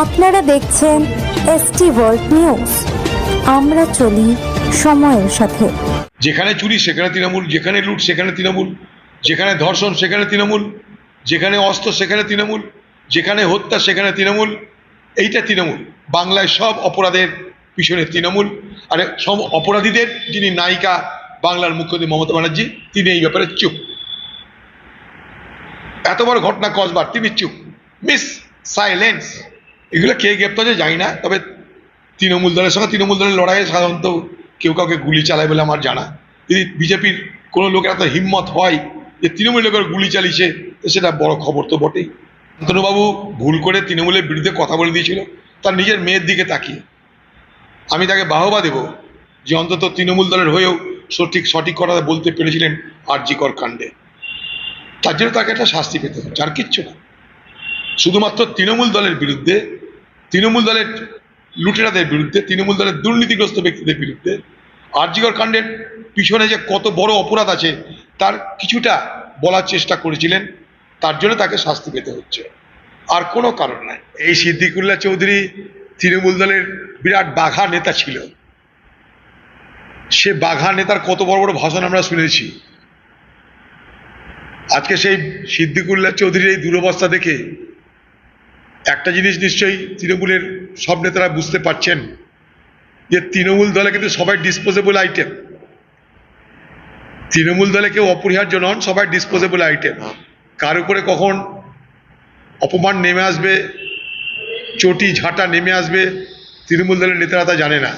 আপনারা দেখছেন ST world news. আমরা চলি সময়ের সাথে। যেখানে চুরি, সেখানে তৃণমূল, যেখানে লুট, সেখানে তৃণমূল, যেখানে ধর্ষণ, সেখানে তৃণমূল, যেখানে অস্ত্র, সেখানে তৃণমূল, যেখানে হত্যা, সেখানে তৃণমূল, এইটা তৃণমূল। বাংলায় সব অপরাধের পিছনে তৃণমূল। আর, সব অপরাধীদের যিনি নায়িকা বাংলার মুখ্যমন্ত্রী মমতা ব্যানার্জি, তিনি এই ব্যাপারে চুপ। এত বড় ঘটনা কসবার, তিনি চুপ। Miss silence. এগুলো কে গ্রেপ্তার হয়েছে জানি না, তবে তৃণমূল দলের সঙ্গে তৃণমূল দলের লড়াইয়ে সাধারণত কেউ কাউকে গুলি চালায় বলে আমার জানা। যদি বিজেপির কোনো লোকের এত হিম্মত হয় যে তৃণমূল লোকের গুলি চালিয়েছে, তো সেটা বড় খবর তো বটেই। শান্তনুবাবু ভুল করে তৃণমূলের বিরুদ্ধে কথা বলে দিয়েছিল, তার নিজের মেয়ের দিকে তাকিয়ে। আমি তাকে বাহবা দেব যে অন্তত তৃণমূল দলের হয়েও সঠিক সঠিক কথা বলতে পেরেছিলেন আরজিকর কাণ্ডে। তার জন্য তাকে একটা শাস্তি পেতে হচ্ছে আর কিচ্ছু না। শুধুমাত্র তৃণমূল দলের বিরুদ্ধে তৃণমূল দলের লুটেরাদের বিরুদ্ধে, তৃণমূল দলের দুর্নীতিগ্রস্ত ব্যক্তিদের বিরুদ্ধে আরজিকর কাণ্ডের পিছনে যে কত বড় অপরাধ আছে, তার কিছুটা বলার চেষ্টা করেছিলেন, তার জন্য তাকে শাস্তি পেতে হচ্ছে। আর কোনো কারণ নাই। এই সিদ্দিকুল্লাহ চৌধুরী তৃণমূল দলের বিরাট বাঘা নেতা ছিল। সে বাঘা নেতার কত বড় বড় ভাষণ আমরা শুনেছি। আজকে সেই সিদ্দিকুল্লাহ চৌধুরীর এই দুরবস্থা দেখে একটা জিনিস নিশ্চয়ই তৃণমূলের সব নেতারা বুঝতে পারছেন যে তৃণমূল দলে কিন্তু সবাই ডিসপোজেবল আইটেম তৃণমূল দলে কেউ অপরিহার্য নন সবাই ডিসপোজেবল আইটেম কার উপরে কখন অপমান নেমে আসবে চটি ঝাঁটা নেমে আসবে তৃণমূল দলের নেতারা তা জানে না।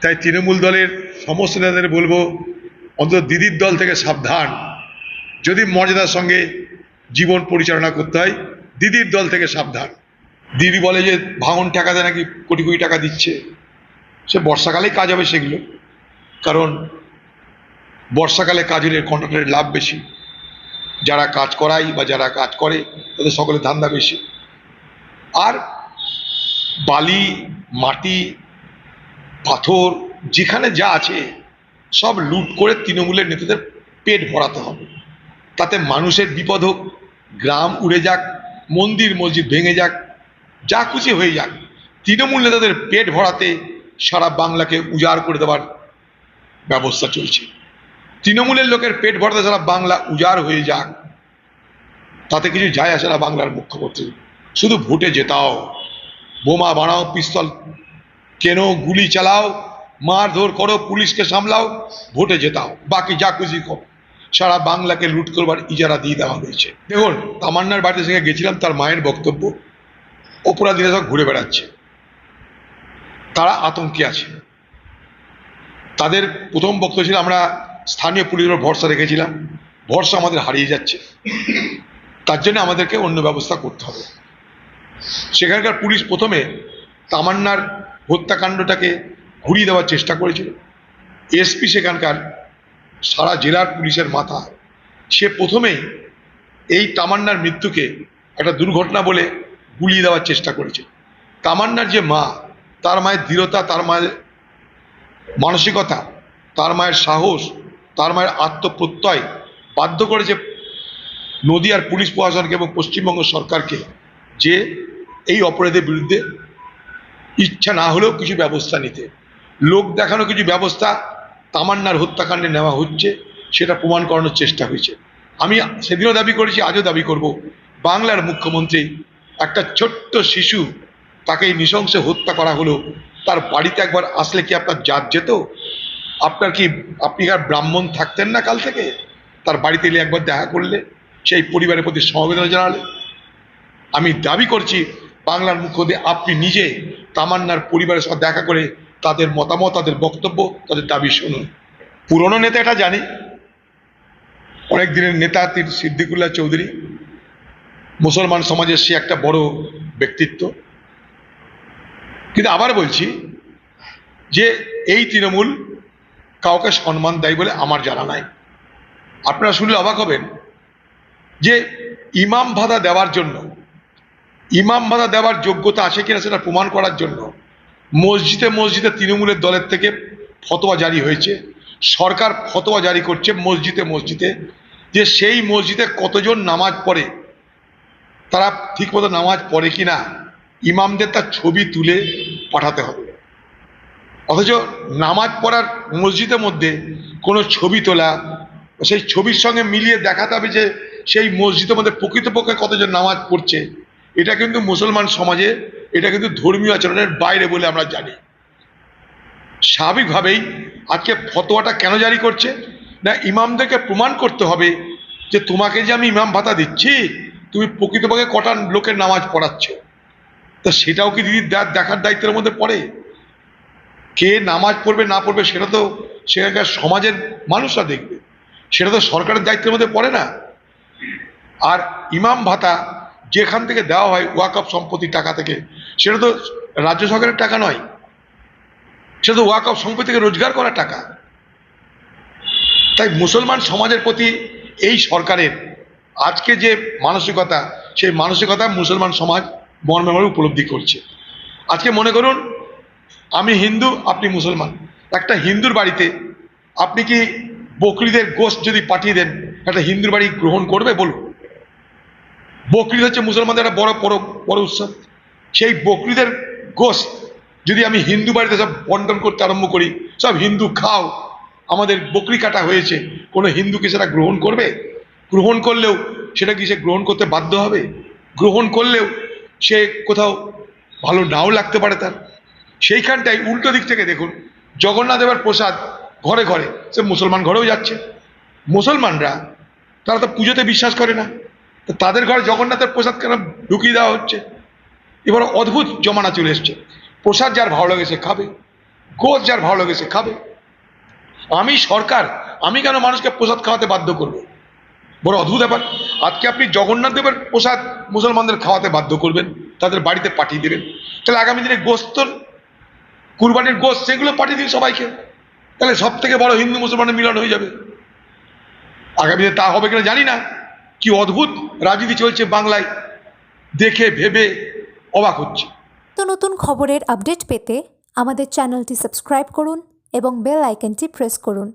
তাই তৃণমূল দলের সমস্ত নেতাদের বলব অন্তত দিদির দল থেকে সাবধান। যদি মর্যাদার সঙ্গে জীবন পরিচালনা করতে হয় দিদির দল থেকে সাবধান। দিদি বলে যে, ভাঙন টাকাতে নাকি, কোটি কোটি টাকা দিচ্ছে। সে বর্ষাকালেই কাজ হবে সেগুলো। কারণ বর্ষাকালে কাজ হলে লাভ বেশি। যারা কাজ করাই বা যারা কাজ করে, তাদের সকলের ধান্দা বেশি। আর বালি, মাটি, পাথর, যেখানে যা আছে, সব লুট করে তৃণমূলের নেতাদের পেট ভরাতে হবে। তাতে মানুষের বিপদ হোক, গ্রাম উড়ে যাক মন্দির মসজিদ ভেঙে যাক, যা খুশি হয়ে যাক। তৃণমূল নেতাদের পেট ভরাতে সারা বাংলাকে উজাড় করে দেওয়ার ব্যবস্থা চলছে। তৃণমূলের লোকের পেট ভরাতে সারা বাংলা উজাড় হয়ে যাক, তাতে কিছু যায় আসে না বাংলার মুখ্যমন্ত্রী। শুধু ভোটে জেতাও। বোমা বানাও, পিস্তল কেন, গুলি চালাও, মারধর করো, পুলিশকে সামলাও, ভোটে জেতাও। বাকি যা খুশি করো। সারা বাংলাকে লুট করবার ইজারা দিয়ে দেওয়া হয়েছে। দেখুন, তামান্নার বাড়িতে সঙ্গে গেছিলাম, তার মায়ের বক্তব্য। অপরাধীরা সব ঘুরে বেড়াচ্ছে। তারা আতঙ্কে আছে। তাদের প্রথম বক্তব্য ছিল, আমরা স্থানীয় পুলিশের ভরসা রেখেছিলাম। ভরসা আমাদের হারিয়ে যাচ্ছে। তার জন্য আমাদেরকে অন্য ব্যবস্থা করতে হবে। সেখানকার পুলিশ প্রথমে তামান্নার হত্যাকাণ্ডটাকে ঘুরিয়ে দেওয়ার চেষ্টা করেছিল। এসপি সেখানকার সারা জেলার পুলিশের মাথা। সে প্রথমেই এই তামান্নার মৃত্যুকে একটা দুর্ঘটনা বলে গুলিয়ে দেওয়ার চেষ্টা করেছে। তামান্নার যে মা, তার মায়ের দৃঢ়তা, তার মায়ের মানসিকতা, তার মায়ের সাহস, তার মায়ের আত্মপ্রত্যয় বাধ্য করেছে নদিয়ার পুলিশ প্রশাসনকে এবং পশ্চিমবঙ্গ সরকারকে যে এই অপরাধের বিরুদ্ধে ইচ্ছা না হলেও কিছু ব্যবস্থা নিতে। লোক দেখানো কিছু ব্যবস্থা তামান্নার হত্যাকাণ্ডে নেওয়া হচ্ছে, সেটা প্রমাণ করানোর চেষ্টা হয়েছে। আমি সেদিনও দাবি করেছি, আজও দাবি করব। বাংলার মুখ্যমন্ত্রী একটা ছোট্ট শিশু তাকে এই নৃশংসে হত্যা করা হলো। তার বাড়িতে একবার আসলে কি আপনার জাত যেত? আপনার কি, আপনি আর ব্রাহ্মণ থাকতেন না কাল থেকে? তার বাড়িতে এলে একবার দেখা করলে, সেই পরিবারের প্রতি সমবেদনা জানালে। আমি দাবি করছি, বাংলার মুখ্যমন্ত্রী, আপনি নিজে তামান্নার পরিবারের সাথে দেখা করে তাদের মতামত, তাদের বক্তব্য, তাদের দাবি শুনুন। পুরনো নেতা এটা জানি। অনেক দিনের নেতা তিনি সিদ্দিকুল্লাহ চৌধুরী। মুসলমান সমাজের সে একটা বড় ব্যক্তিত্ব। কিন্তু আবার বলছি যে এই তৃণমূল কাউকে সম্মান দেয় বলে আমার জানা নাই। আপনারা শুনলে অবাক হবেন যে ইমাম ভাতা দেওয়ার জন্য, ইমাম ভাতা দেওয়ার যোগ্যতা আছে কিনা সেটা প্রমাণ করার জন্য মসজিদে মসজিদে তৃণমূলের দলের থেকে ফতোয়া জারি হয়েছে। সরকার ফতোয়া জারি করছে মসজিদে মসজিদে যে সেই মসজিদে কতজন নামাজ পড়ে, তারা ঠিকমতো নামাজ পড়ে কি না, ইমামদের তার ছবি তুলে পাঠাতে হবে। অথচ নামাজ পড়ার মসজিদের মধ্যে কোনো ছবি তোলা, সেই ছবির সঙ্গে মিলিয়ে দেখাতে হবে যে সেই মসজিদের মধ্যে প্রকৃতপক্ষে কতজন নামাজ পড়ছে, এটা কিন্তু মুসলমান সমাজে এটা কিন্তু ধর্মীয় আচরণের বাইরে বলে আমরা জানি। স্বাভাবিকভাবেই আজকে ফতোয়াটা কেন জারি করছে? না, ইমামদেরকে প্রমাণ করতে হবে যে তোমাকে যে আমি ইমাম ভাতা দিচ্ছি, তুমি প্রকৃতপক্ষে কটা লোকের নামাজ পড়াচ্ছ। তা সেটাও কি দিদি দেখার দায়িত্বের মধ্যে পড়ে? কে নামাজ পড়বে, না পড়বে, সেটা তো সেখানকার সমাজের মানুষরা দেখবে। সেটা তো সরকারের দায়িত্বের মধ্যে পড়ে না। আর ইমাম ভাতা যেখান থেকে দেওয়া হয় ওয়াকফ সম্পত্তির টাকা থেকে, সেটা তো রাজ্য সরকারের টাকা নয়। সেটা তো ওয়াকফ সম্পত্তি থেকে রোজগার করা টাকা। তাই মুসলমান সমাজের প্রতি এই সরকারের আজকে যে মানসিকতা, সেই মানসিকতা মুসলমান সমাজ মর্মে উপলব্ধি করছে। আজকে মনে করুন, আমি হিন্দু, আপনি মুসলমান। একটা হিন্দুর বাড়িতে আপনি কি বকরিদের গোষ্ঠ যদি পাঠিয়ে দেন, একটা হিন্দুর বাড়ি গ্রহণ করবে? বলুন। বকরিদ হচ্ছে মুসলমানদের একটা বড় বড় বড় উৎসব। সেই বকরিদের গোষ্ঠ যদি আমি হিন্দু বাড়িতে সব বন্টন করতে আরম্ভ করি, সব হিন্দু খাও, আমাদের বকরি কাটা হয়েছে, কোনো হিন্দুকে সেটা গ্রহণ করবে? গ্রহণ করলেও সেটা কি সে গ্রহণ করতে বাধ্য হবে? গ্রহণ করলেও সে কোথাও ভালো নাও লাগতে পারে তার। সেইখানটায় উল্টো দিক থেকে দেখুন, জগন্নাথ দেবের প্রসাদ ঘরে ঘরে, সে মুসলমান ঘরেও যাচ্ছে। মুসলমানরা, তারা তো পুজোতে বিশ্বাস করে না। তাদের ঘরে জগন্নাথের প্রসাদ কেন ঢুকিয়ে দেওয়া হচ্ছে? এবার অদ্ভুত জমানা চলে এসছে। প্রসাদ যার ভালো লাগে সে খাবে, গোদ যার ভালো লাগে সে খাবে। আমি সরকার, আমি কেন মানুষকে প্রসাদ খাওয়াতে বাধ্য করব? বড় অদ্ভুত ব্যাপার। আজকে আপনি জগন্নাথ দেবের প্রসাদ মুসলমানদের খাওয়াতে বাধ্য করবেন, তাদের বাড়িতে পাঠিয়ে দেবেন। তাহলে আগামী দিনে গোস্ত কুরবানির গোস্ত সেগুলো পাঠিয়ে দিন সবাইকে। তাহলে সব থেকে বড় হিন্দু মুসলমানের মিলন হয়ে যাবে। আগামী দিনে তা হবে কিনা জানি না। কি অদ্ভুত রাজনীতি চলছে বাংলায় দেখে ভেবে অবাক হচ্ছে। তো নতুন খবরের আপডেট পেতে আমাদের চ্যানেলটি সাবস্ক্রাইব করুন এবং বেল আইকনটি প্রেস করুন।